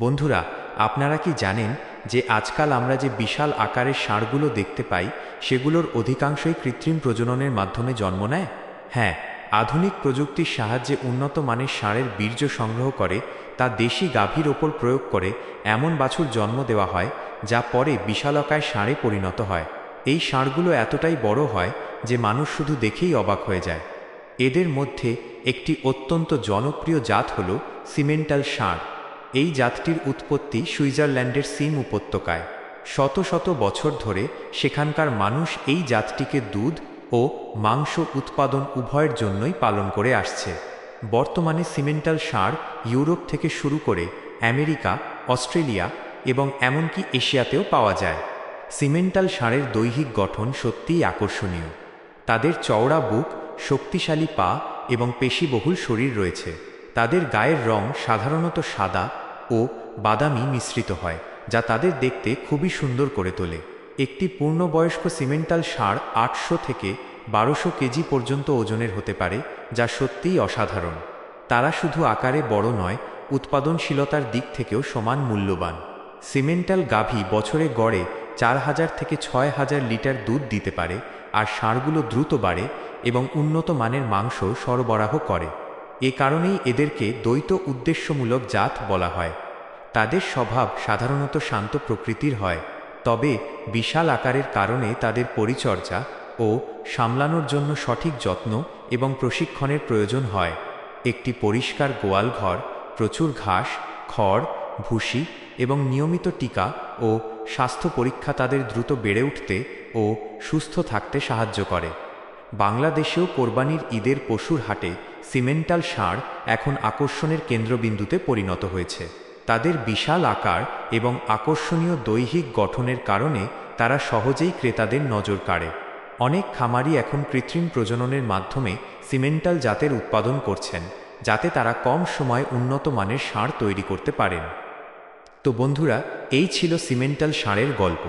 বন্ধুরা, আপনারা কি জানেন যে আজকাল আমরা যে বিশাল আকারের ষাঁড়গুলো দেখতে পাই, সেগুলোর অধিকাংশই কৃত্রিম প্রজননের মাধ্যমে জন্ম নেয়? হ্যাঁ আধুনিক প্রযুক্তির সাহায্যে উন্নত মানের ষাঁড়ের বীর্য সংগ্রহ করে, তা দেশি গাভীর ওপর প্রয়োগ করে এমন বাছুর জন্ম দেওয়া হয়, যা পরে বিশালকায় ষাঁড়ে পরিণত হয়। এই ষাঁড়গুলো এতটাই বড় হয় যে মানুষ শুধু দেখেই অবাক হয়ে যায়। এদের মধ্যে একটি অত্যন্ত জনপ্রিয় জাত হল সিমেন্টাল ষাঁড়। এই জাতটির উৎপত্তি সুইজারল্যান্ডের সিম উপত্যকায়। শত শত বছর ধরে সেখানকার মানুষ এই জাতটিকে দুধ ও মাংস উৎপাদন উভয়ের জন্যই পালন করে আসছে। বর্তমানে সিমেন্টাল ষাঁড় ইউরোপ থেকে শুরু করে আমেরিকা, অস্ট্রেলিয়া এবং এমনকি এশিয়াতেও পাওয়া যায়। সিমেন্টাল ষাঁড়ের দৈহিক গঠন সত্যিই আকর্ষণীয়। তাদের চওড়া বুক, শক্তিশালী পা এবং পেশিবহুল শরীর রয়েছে। তাদের গায়ের রং সাধারণত সাদা ও বাদামি মিশ্রিত হয়, যা তাদের দেখতে খুবই সুন্দর করে তোলে। একটি পূর্ণবয়স্ক সিমেন্টাল সার আটশো থেকে বারোশো কেজি পর্যন্ত ওজনের হতে পারে, যা সত্যিই অসাধারণ। তারা শুধু আকারে বড় নয়, উৎপাদনশীলতার দিক থেকেও সমান মূল্যবান। সিমেন্টাল গাভী বছরে গড়ে চার হাজার থেকে ছয় হাজার লিটার দুধ দিতে পারে, আর ষাঁড়গুলো দ্রুত বাড়ে এবং উন্নত মানের মাংস সরবরাহ করে। এ কারণেই এদেরকে দ্বৈত উদ্দেশ্যমূলক জাত বলা হয়। তাদের স্বভাব সাধারণত শান্ত প্রকৃতির হয়, তবে বিশাল আকারের কারণে তাদের পরিচর্যা ও সামলানোর জন্য সঠিক যত্ন এবং প্রশিক্ষণের প্রয়োজন হয়। একটি পরিষ্কার গোয়াল ঘর, প্রচুর ঘাস, খড়, ভুসি এবং নিয়মিত টিকা ও স্বাস্থ্য পরীক্ষা তাদের দ্রুত বেড়ে উঠতে ও সুস্থ থাকতে সাহায্য করে। বাংলাদেশেও কোরবানির ঈদের পশুর হাটে সিমেন্টাল ষাঁড় এখন আকর্ষণের কেন্দ্রবিন্দুতে পরিণত হয়েছে। তাদের বিশাল আকার এবং আকর্ষণীয় দৈহিক গঠনের কারণে তারা সহজেই ক্রেতাদের নজর কাড়ে। অনেক খামারি এখন কৃত্রিম প্রজননের মাধ্যমে সিমেন্টাল জাতের উৎপাদন করছেন, যাতে তারা কম সময়ে উন্নত মানের ষাঁড় তৈরি করতে পারেন। তো বন্ধুরা, এই ছিল সিমেন্টাল ষাঁড়ের গল্প।